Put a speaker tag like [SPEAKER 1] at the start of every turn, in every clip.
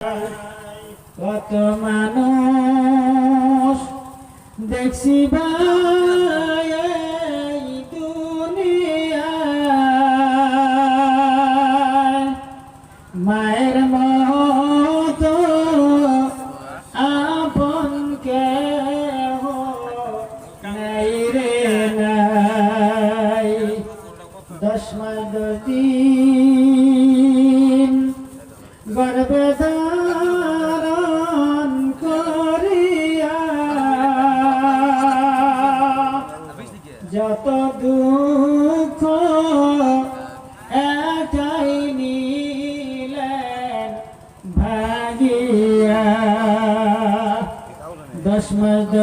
[SPEAKER 1] কত মানুষ দেখছি মায়ের মতো আপন কেহ নাই রে নাই। দশ দিন গর্বে মাস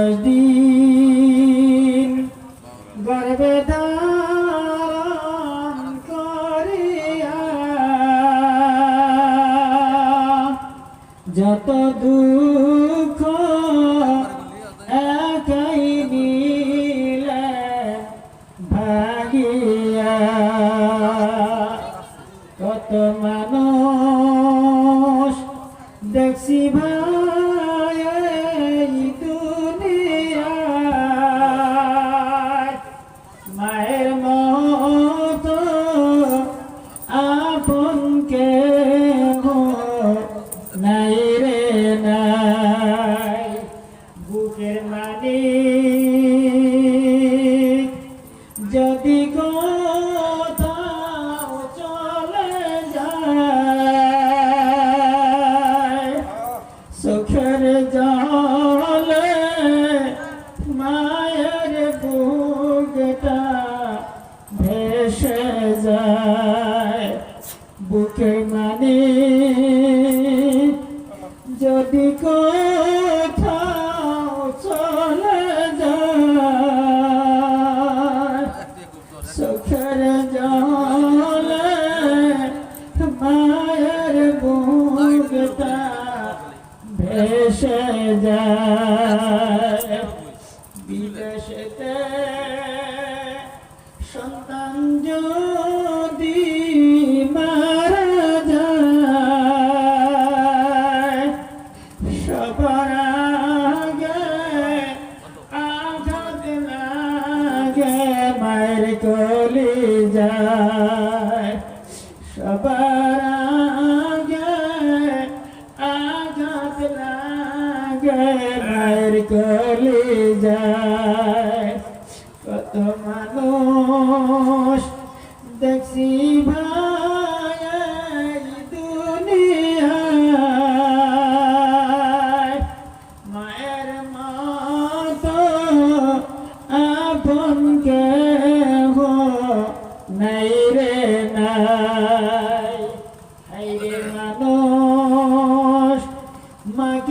[SPEAKER 1] যত দুঃখ একাই নিলে ভাগিয়া কত মানুষ দেখছি ভাই যদি কোথাও চলে যায় সুখের জলে মায়ের বুকটা ভেসে যায়। কলি যায়। সবার আগে আঘাত লাগে মায়ের কলি যায়। কত মানুষ দেখছি ভাই।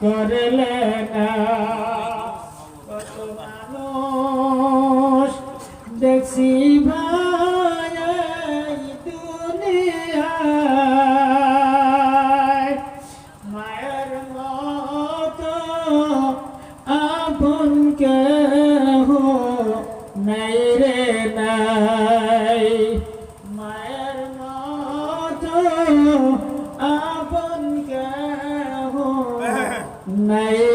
[SPEAKER 1] করলে না কত মানুষ দেখছি ভাই দুনিয়ায়। মায়ের মতো আপন কেহ নাই রে নাই। মায়ের मैं